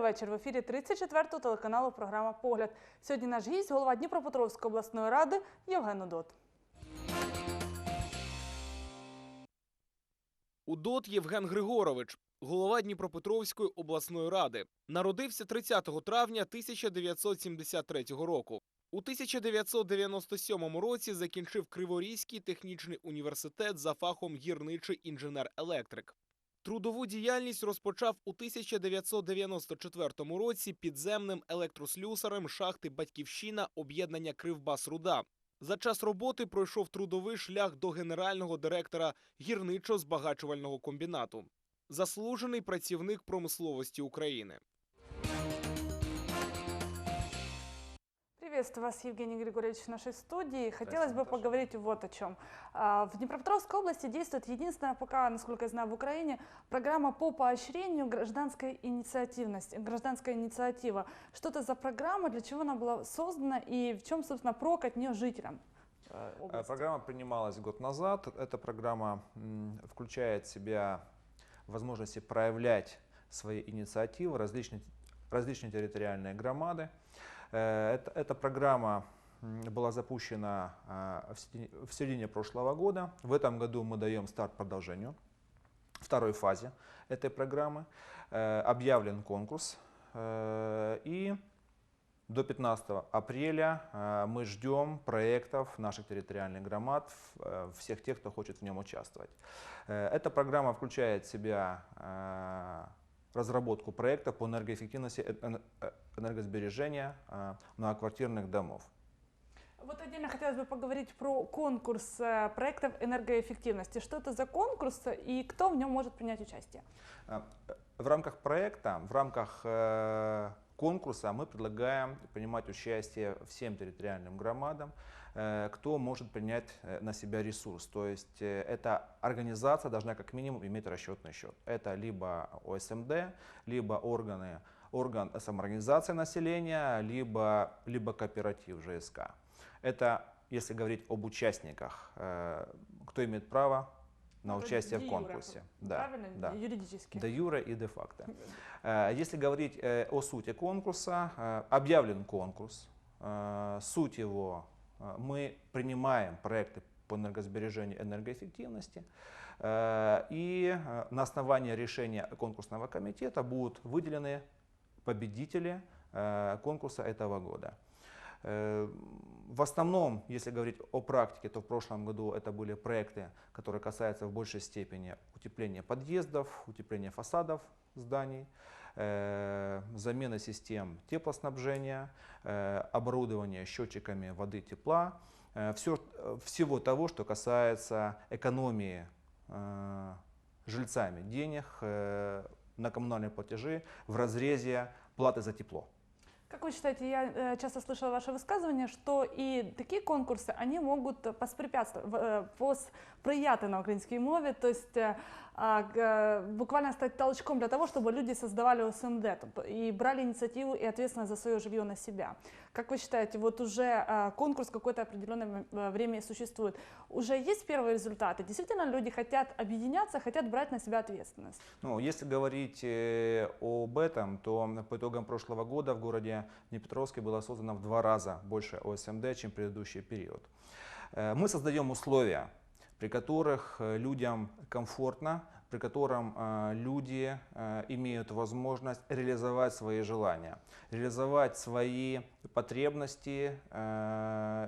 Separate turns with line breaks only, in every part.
Вечір. В ефірі 34-го телеканалу програма Погляд. Сьогодні наш гість, голова Дніпропетровської обласної ради Євген Удот.
Удот Євген Григорович, голова Дніпропетровської обласної ради, народився 30 травня 1973 року. У 1997 році закінчив Криворізький технічний університет за фахом гірничий інженер-електрик. Трудову діяльність розпочав у 1994 році підземним електрослюсарем шахти Батьківщина об'єднання Кривбасруда. За час роботи пройшов трудовий шлях до генерального директора гірничо-збагачувального комбінату. Заслужений працівник промисловості України.
Приветствую вас, Евгений Григорьевич, в нашей студии. Хотелось бы поговорить вот о чем. А, В Днепропетровской области действует единственная, пока, насколько я знаю, в Украине программа по поощрению гражданской инициативности, гражданская инициатива. Что это за программа, для чего она была создана и в чем, собственно, прок от нее жителям?
Э,
области.
Программа принималась год назад. Эта программа включает в себя возможности проявлять свои инициативы, различные, различные территориальные громады. Э, это- Эта программа была запущена а, в середине- в середине прошлого года. В этом году мы даем старт продолжению, второй фазе этой программы. Э, Объявлен конкурс. э, И до 15 апреля э, мы ждем проектов наших территориальных громад, э, всех тех, кто хочет в нем участвовать. Э, Эта программа включает в себя э, разработку проекта по энергоэффективности, э, э, э, энергосбережения многоквартирных домов.
Вот отдельно хотелось бы поговорить про конкурс проектов энергоэффективности. Что это за конкурс и кто в нем может принять участие?
В рамках проекта, в рамках конкурса мы предлагаем принимать участие всем территориальным громадам, кто может принять э, на себя ресурс. То есть э, эта организация должна как минимум иметь расчетный счет. Это либо ОСМД, либо органы, орган самоорганизации населения, либо, либо кооператив ЖСК. Это если говорить об участниках, э, кто имеет право на
Это
участие в конкурсе. Да,
Правильно?
да.
Юридически.
Де юре и де факто. Э, Если говорить э, о сути конкурса, э, объявлен конкурс. Э, Суть его, э, мы принимаем проекты по энергосбережению энергоэффективности. Э, И э, на основании решения конкурсного комитета будут выделены победители э, конкурса этого года. В основном, если говорить о практике, то в прошлом году это были проекты, которые касаются в большей степени утепления подъездов, утепления фасадов зданий, э, замены систем теплоснабжения, э, оборудования счетчиками воды, тепла, все, всего того, что касается экономии э, жильцами денег э, на коммунальные платежи в разрезе платы за тепло.
Как вы считаете, я э, часто слышала ваше высказывание, что и такие конкурсы, они могут э, поспрепятствовать, в- э, посприяти на українській мові, то есть э, а, г- э, буквально стать толчком для того, чтобы люди создавали ОСМД тобто, и брали инициативу и ответственность за свое жилье на себя. Как вы считаете, вот уже э, конкурс какое-то определенное м- э, время существует, уже есть первые результаты? Действительно люди хотят объединяться, хотят брать на себя ответственность?
Ну, если говорить э, об этом, то по итогам прошлого года в городе Днепропетровске было создано в два раза больше ОСМД, чем в предыдущий период. Э, Мы создаем условия, при которых э, людям комфортно, при котором э, люди э, имеют возможность реализовать свои желания, реализовать свои потребности,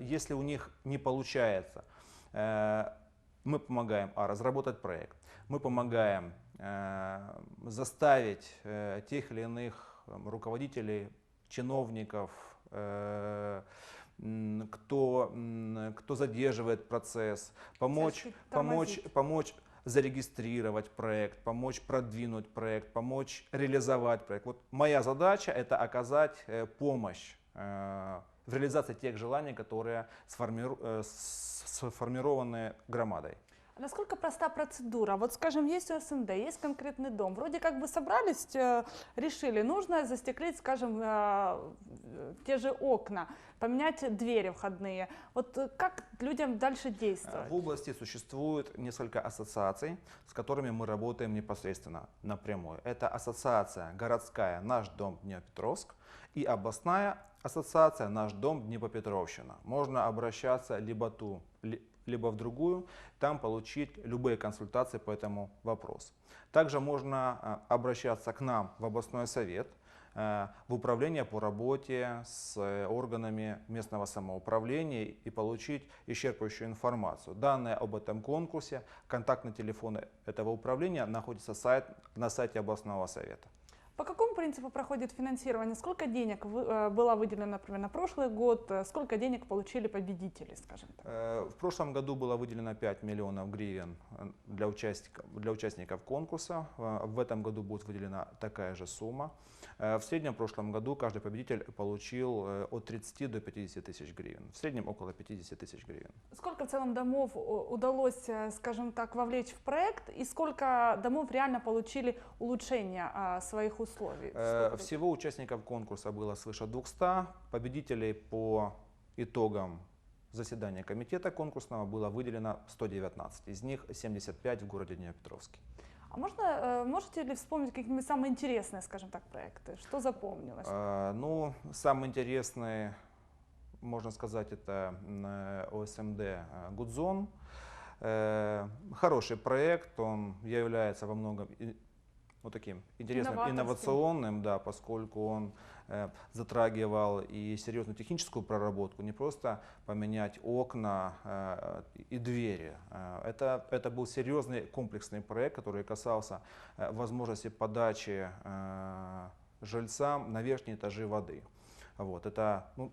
если у них не получается. Мы помогаем а, разработать проект, мы помогаем заставить тех или иных руководителей, чиновников, кто, кто задерживает процесс, помочь, помочь, помочь зарегистрировать проект, помочь продвинуть проект, помочь реализовать проект. Вот моя задача это оказать э, помощь э, в реализации тех желаний, которые э, сформированы громадой.
Насколько проста процедура? Вот, скажем, есть ОСМД, есть конкретный дом. Вроде как бы собрались, э, решили, нужно застеклить, скажем, э, те же окна, поменять двери входные. Вот э, как людям дальше действовать?
В области существует несколько ассоциаций, с которыми мы работаем непосредственно, напрямую. Это ассоциация городская «Наш дом Днепропетровск» и областная ассоциация «Наш дом Днепропетровщина». Можно обращаться либо ту, либо в другую, там получить любые консультации по этому вопросу. Также можно э, обращаться к нам в областной совет, э, в управление по работе с органами местного самоуправления и получить исчерпывающую информацию. Данные об этом конкурсе, контактные телефоны этого управления находятся на сайте областного совета.
По какому принципу проходит финансирование? Сколько денег э, было выделено, например, на прошлый год? Э, Сколько денег получили победители, скажем так?
Э, В прошлом году было выделено 5 миллионов гривен для участников, для участников конкурса. В этом году будет выделена такая же сумма. В среднем в прошлом году каждый победитель получил от 30 до 50 тысяч гривен. В среднем около 50 тысяч гривен.
Сколько в целом домов удалось, скажем так, вовлечь в проект? И сколько домов реально получили улучшение а, своих условий?
Э? Всего участников конкурса было свыше 200. Победителей по итогам заседания комитета конкурсного было выделено 119. Из них 75 в городе Днепропетровске.
А можно, э, можете ли вспомнить какие-нибудь самые интересные, скажем так, проекты? Что запомнилось?
Э, Ну, самый интересный, можно сказать, это ОСМД э, Гудзон. Хороший проект, он является во многом ну, таким интересным, инновационным, да, поскольку он э, затрагивал и серьезную техническую проработку, не просто поменять окна э, и двери. Э, Это, это был серьезный комплексный проект, который касался э, возможности подачи э, жильцам на верхние этажи воды. Вот, это, ну,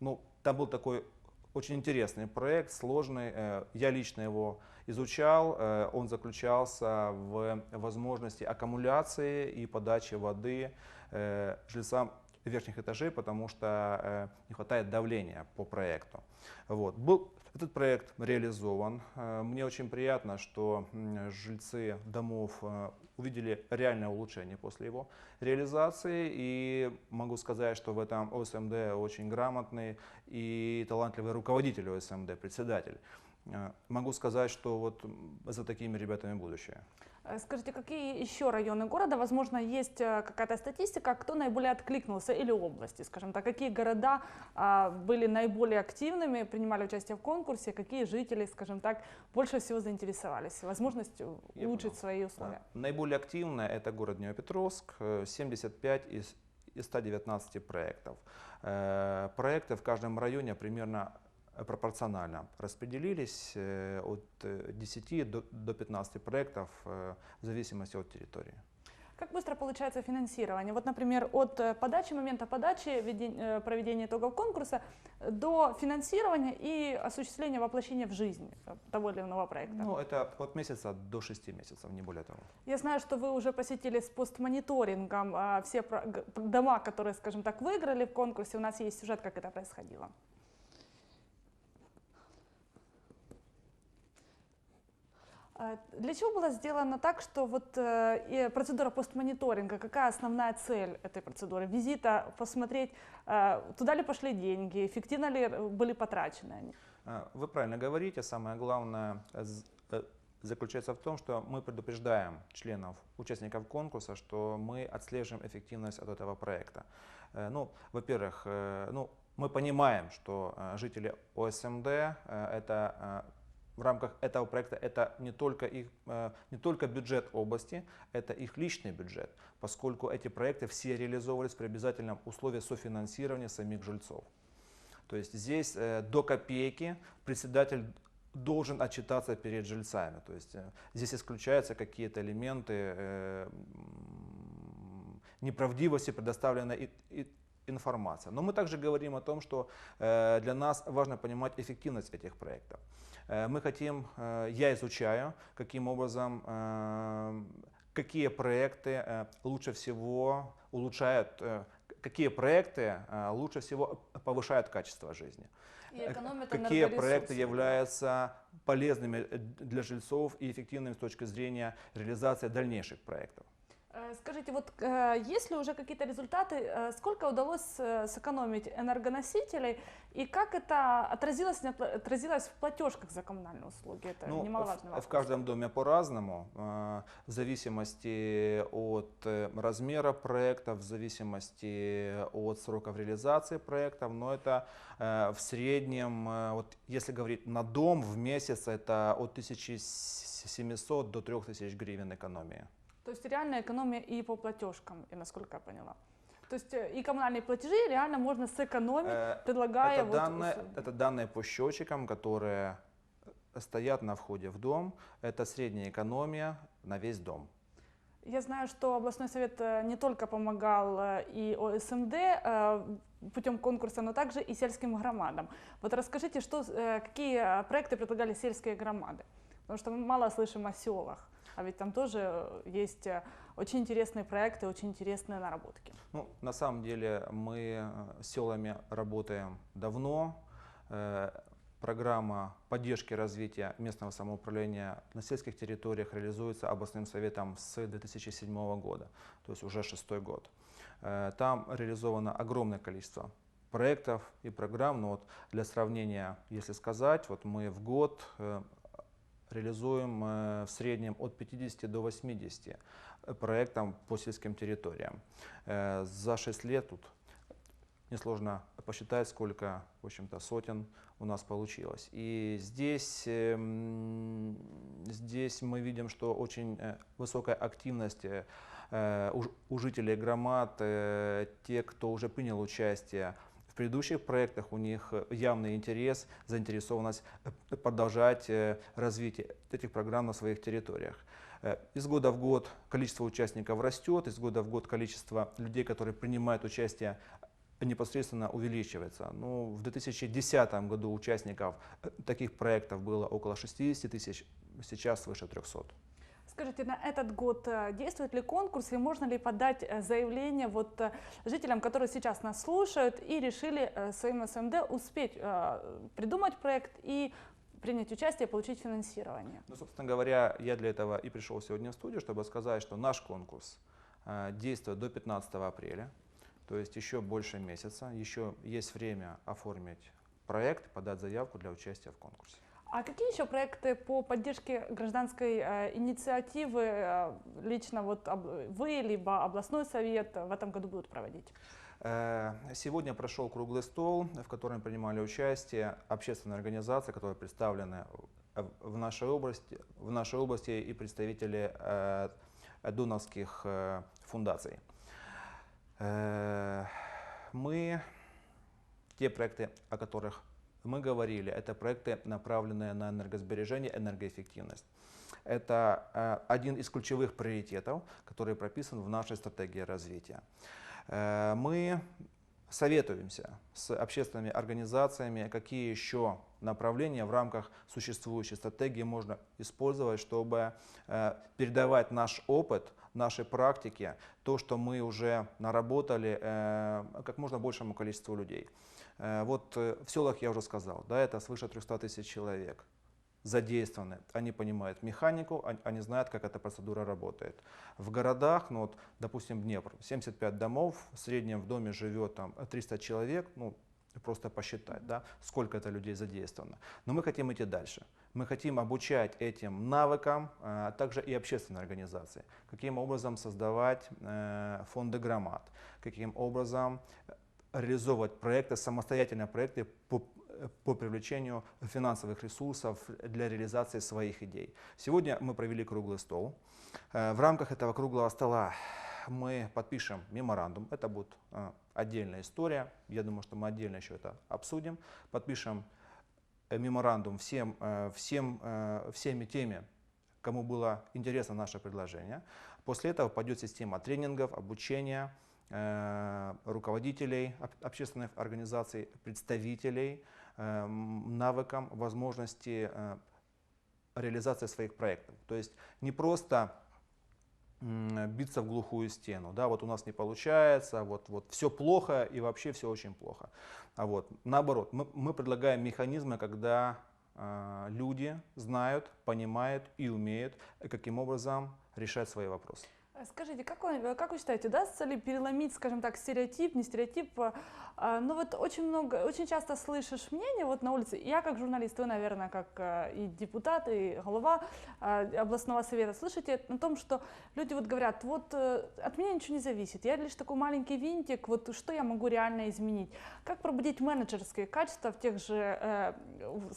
ну, там был такой очень интересный проект, сложный. Э, Я лично его изучал. Э, Он заключался в возможности аккумуляции и подачи воды э, жильцам верхних этажей, потому что э, не хватает давления по проекту. Вот. Был этот проект реализован. Э, Мне очень приятно, что жильцы домов э, увидели реальное улучшение после его реализации. И могу сказать, что в этом ОСМД очень грамотный и талантливый руководитель ОСМД, председатель. Э, Могу сказать, что вот за такими ребятами будущее.
Э, Скажите, какие еще районы города, возможно, есть э, какая-то статистика, кто наиболее откликнулся или области, скажем так, какие города а, были наиболее активными, принимали участие в конкурсе, какие жители, скажем так, больше всего заинтересовались возможностью
Я
улучшить
понял.
свои условия?
Наиболее активно это город Днепропетровск, э, 75 из, из 119 проектов. Проекты в каждом районе примерно пропорционально распределились э, от э, 10 до, до 15 проектов э, в зависимости от территории.
Как быстро получается финансирование? Вот, например, от э, подачи, момента подачи, веден- э, проведения итогов конкурса э, до финансирования и осуществления воплощения в жизнь э, того или иного проекта.
Ну, это от месяца до 6 месяцев, не более того.
Я знаю, что вы уже посетили с постмониторингом а, все дома, которые, скажем так, выиграли в конкурсе. У нас есть сюжет, как это происходило. Для чего было сделано так, что вот э, процедура постмониторинга, какая основная цель этой процедуры? Визита, посмотреть, э, туда ли пошли деньги, эффективно ли э, были потрачены они?
А, Вы правильно говорите. Самое главное э, э, заключается в том, что мы предупреждаем членов, участников конкурса, что мы отслеживаем эффективность от этого проекта. Ну, во-первых, ну, мы понимаем, что жители ОСМД э, это в рамках этого проекта это не только, их, э, не только бюджет области, это их личный бюджет, поскольку эти проекты все реализовывались при обязательном условии софинансирования самих жильцов. То есть здесь э, до копейки председатель должен отчитаться перед жильцами. То есть э, здесь исключаются какие-то элементы неправдивости предоставленной и- и- информации. Но мы также говорим о том, что э, для нас важно понимать эффективность этих проектов. Э, Мы хотим, э, я изучаю, каким образом, какие проекты лучше всего улучшают какие проекты лучше всего повышают качество жизни. Какие проекты являются полезными для жильцов и эффективными с точки зрения реализации дальнейших проектов.
Э, Скажите, вот э, есть ли уже какие-то результаты, э, сколько удалось сэкономить энергоносителей и как это отразилось, отразилось в платежках за коммунальные услуги? Это
Ну,
немаловажный
в, в каждом доме по-разному, в зависимости от размера проекта, в зависимости от сроков реализации проектов, но это в среднем, вот если говорить на дом в месяц, это от 1700 до 3000 гривен экономии.
То есть реальная экономия и по платежкам, и насколько я поняла. То есть э, и коммунальные платежи реально можно сэкономить,
Э,
предлагая
Это
вот
данные,
услуги.
это данные по счетчикам, которые стоят на входе в дом. Это средняя экономия на весь дом.
Я знаю, что областной совет э, не только помогал э, и ОСМД э, путем конкурса, но также и сельским громадам. Вот расскажите, что, э, какие э, проекты предлагали сельские громады? Потому что мы мало слышим о селах, а ведь там тоже э, есть э, очень интересные проекты, очень интересные наработки.
Ну, на самом деле мы э, с селами работаем давно. Программа поддержки развития местного самоуправления на сельских территориях реализуется областным советом с 2007 года, то есть уже шестой год. Там реализовано огромное количество проектов и программ. Но вот для сравнения, если сказать, вот мы в год реализуем э, в среднем от 50 до 80 проектов по сельским территориям. Э, За 6 лет тут несложно посчитать, сколько, в общем-то, сотен у нас получилось. И здесь, эм, здесь мы видим, что очень э, высокая активность э, э, у жителей громад, э, те, кто уже принял участие предыдущих проектах, у них э, явный интерес, заинтересованность э, продолжать э, развитие этих программ на своих территориях. Из года в год количество участников растет, из года в год количество людей, которые принимают участие, непосредственно увеличивается. Ну, в 2010 году участников таких проектов было около 60 тысяч, сейчас свыше 300.
Скажите, на этот год э, действует ли конкурс и можно ли подать э, заявление вот э, жителям, которые сейчас нас слушают и решили своим СМД успеть придумать проект и принять участие, получить финансирование?
Ну, собственно говоря, я для этого и пришел сегодня в студию, чтобы сказать, что наш конкурс действует до 15 апреля, то есть еще больше месяца, еще есть время оформить проект, подать заявку для участия в конкурсе.
А какие еще проекты по поддержке гражданской э, инициативы э, лично вот об- вы либо областной совет в этом году будут проводить?
Э, Сегодня прошел круглый стол, в котором принимали участие общественные организации, которые представлены в нашей области, в нашей области и представители э, донорских э, фундаций. Э, Мы, те проекты, о которых мы говорили, это проекты, направленные на энергосбережение, энергоэффективность. Это э, один из ключевых приоритетов, который прописан в нашей стратегии развития. Э, Мы советуемся с общественными организациями, какие еще направления в рамках существующей стратегии можно использовать, чтобы э, передавать наш опыт, наши практики, то, что мы уже наработали э, как можно большему количеству людей. Э, Вот э, в селах я уже сказал, да, это свыше 300 тысяч человек задействованы, они понимают механику, он- они знают, как эта процедура работает. В городах, ну вот, допустим, Днепр, 75 домов, в среднем в доме живет там 300 человек, ну, просто посчитать, да, сколько это людей задействовано. Но мы хотим идти дальше. Мы хотим обучать этим навыкам, э, а также и общественные организации. Каким образом создавать э, фонды громад, каким образом реализовывать проекты, самостоятельные проекты по, э, по привлечению финансовых ресурсов для реализации своих идей. Сегодня мы провели круглый стол. Э, В рамках этого круглого стола мы подпишем меморандум. Это будет э, отдельная история. Я думаю, что мы отдельно еще это обсудим. Подпишем э, меморандум всем, э, всем, э, всеми теми, кому было интересно наше предложение. После этого пойдет система тренингов, обучения э, руководителей об- общественных организаций, представителей э, навыкам, возможности э, реализации своих проектов. То есть не просто биться в глухую стену. Да, вот у нас не получается, вот, вот все плохо и вообще все очень плохо. А вот наоборот, мы, мы предлагаем механизмы, когда а, люди знают, понимают и умеют, э, каким образом решать свои вопросы.
Э, Скажите, как вы, как вы считаете, удастся ли переломить, скажем так, стереотип, не стереотип? А, Ну вот очень много, очень часто слышишь мнение вот на улице. Я как журналист, вы, наверное, как а, и депутат, и голова а, областного совета, слышите о том, что люди вот говорят, вот э, от меня ничего не зависит, я лишь такой маленький винтик, вот что я могу реально изменить? Как пробудить менеджерские качества в тех же э,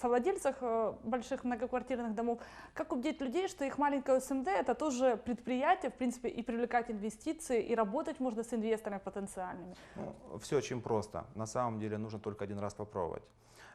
совладельцах э, больших многоквартирных домов? Как убедить людей, что их маленькое СМД это тоже предприятие, в принципе, и привлекать инвестиции, и работать можно с инвесторами потенциальными?
все очень просто. На самом деле нужно только один раз попробовать.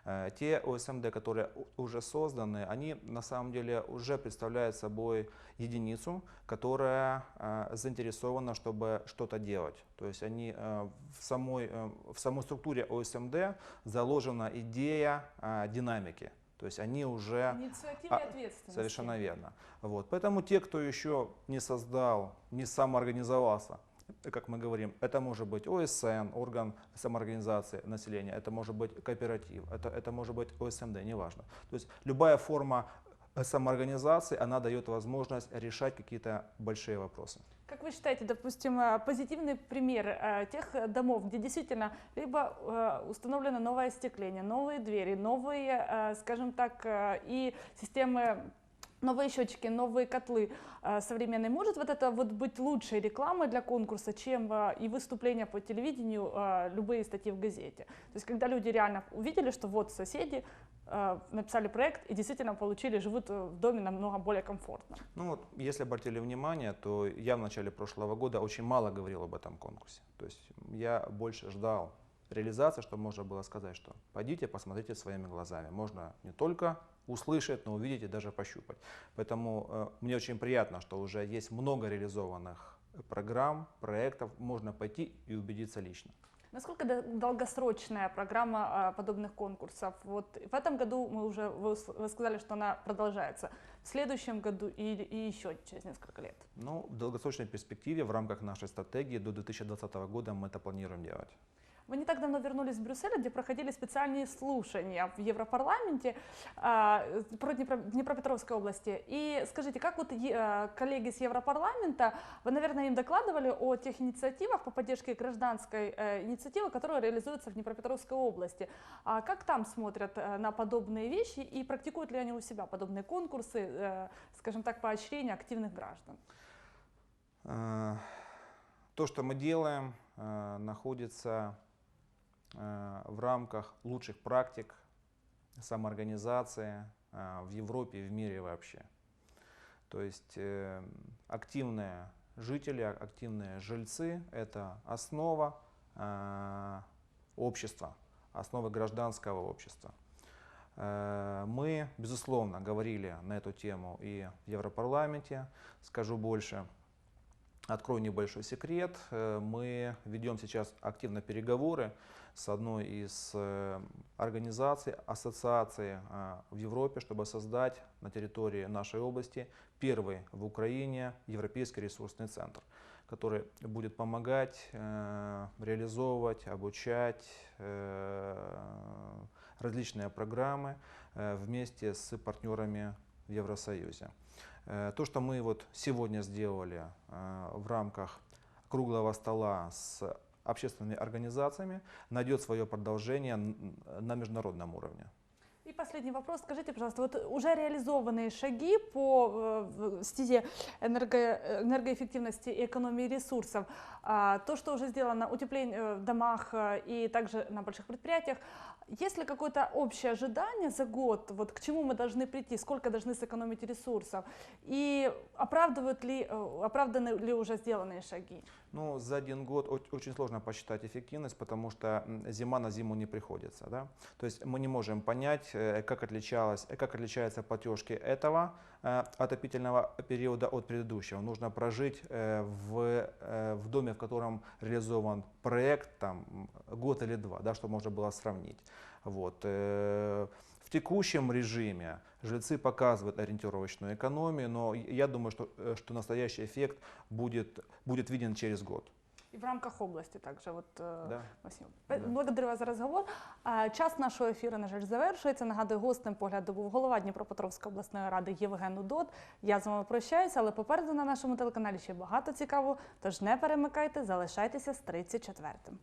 Э, Те ОСМД, которые уже созданы, они на самом деле уже представляют собой единицу, которая э, заинтересована, чтобы что-то делать. То есть они э, в самой, в самой структуре ОСМД заложена идея динамики. То есть они уже А,
и ответственность.
Совершенно верно. Вот. Поэтому те, кто еще не создал, не самоорганизовался, как мы говорим, это может быть ОСН, орган самоорганизации населения, это может быть кооператив, это, это может быть ОСМД, неважно. То есть любая форма э, самоорганизации, она дает возможность решать какие-то большие вопросы.
Как вы считаете, допустим, э, позитивный пример э, тех домов, где действительно либо установлено новое остекление, новые двери, новые, скажем так, и системы новые счетчики, новые котлы э, современные. Может вот это вот быть лучшей рекламой для конкурса, чем э, и выступления по телевидению, э, любые статьи в газете? То есть когда люди реально увидели, что вот соседи написали проект и действительно получили, живут в доме намного более комфортно.
Ну вот, если обратили внимание, то я в начале прошлого года очень мало говорил об этом конкурсе. То есть я больше ждал реализации, чтобы можно было сказать, что пойдите, посмотрите своими глазами. Можно не только услышать, но увидеть и даже пощупать. Поэтому э, мне очень приятно, что уже есть много реализованных программ, проектов, можно пойти и убедиться лично.
Насколько до- долгосрочная программа а, подобных конкурсов? Вот в этом году мы уже вы сказали, что она продолжается. В следующем году и, и еще через несколько лет.
Ну, в долгосрочной перспективе в рамках нашей стратегии до 2020 года мы это планируем делать.
Вы не так давно вернулись в Брюссель, где проходили специальные слушания в Европарламенте а, про Днепро- Днепропетровской области. И скажите, как вот а, коллеги с Европарламента, вы, наверное, им докладывали о тех инициативах по поддержке гражданской э, инициативы, которые реализуются в Днепропетровской области. А как там смотрят э, на подобные вещи и практикуют ли они у себя подобные конкурсы, э, скажем так, поощрения активных граждан?
Э, То, что мы делаем, э, находится э, в рамках лучших практик самоорганизации э, в Европе и в мире вообще. То есть э, активные жители, активные жильцы – это основа э, общества, основа гражданского общества. Э, Мы, безусловно, говорили на эту тему и в Европарламенте. Скажу больше, Открою небольшой секрет. Э, Мы ведем сейчас активно переговоры с одной из э, организаций, ассоциаций э, в Европе, чтобы создать на территории нашей области первый в Украине Европейский ресурсный центр, который будет помогать реализовывать, обучать различные программы вместе с партнерами в Евросоюзе. Э, То, что мы вот сегодня сделали э, в рамках круглого стола с общественными организациями, найдет свое продолжение на международном уровне.
И последний вопрос. Скажите, пожалуйста, вот уже реализованные шаги по э, стезе энерго- энергоэффективности и экономии ресурсов, а, то, что уже сделано, утепление в домах и также на больших предприятиях, есть ли какое-то общее ожидание за год, вот к чему мы должны прийти, сколько должны сэкономить ресурсов, и оправдывают ли, э, оправданы ли уже сделанные шаги?
Ну, за один год очень сложно посчитать эффективность, потому что зима на зиму не приходится. Да? То есть мы не можем понять, э, как, отличалось, э, как отличаются платежки этого э, отопительного периода от предыдущего. Нужно прожить в, в доме, в котором реализован проект, там, год или два, да, чтобы можно было сравнить. Вот. В текущем режиме Жильцы показывают ориентировочную экономию, но я думаю, что, э, что настоящий эффект будет, будет виден через год.
І в рамках області також. От, е,
Да.
Максим.
Да.
Благодарю вас за розговор. А, Час нашого ефіру, на жаль, завершується. Нагадую, гостем погляду був голова Дніпропетровської обласної ради Євген Удот. Я з вами прощаюся, але попереду на нашому телеканалі ще багато цікавого. Тож не перемикайте, залишайтеся з 34-м.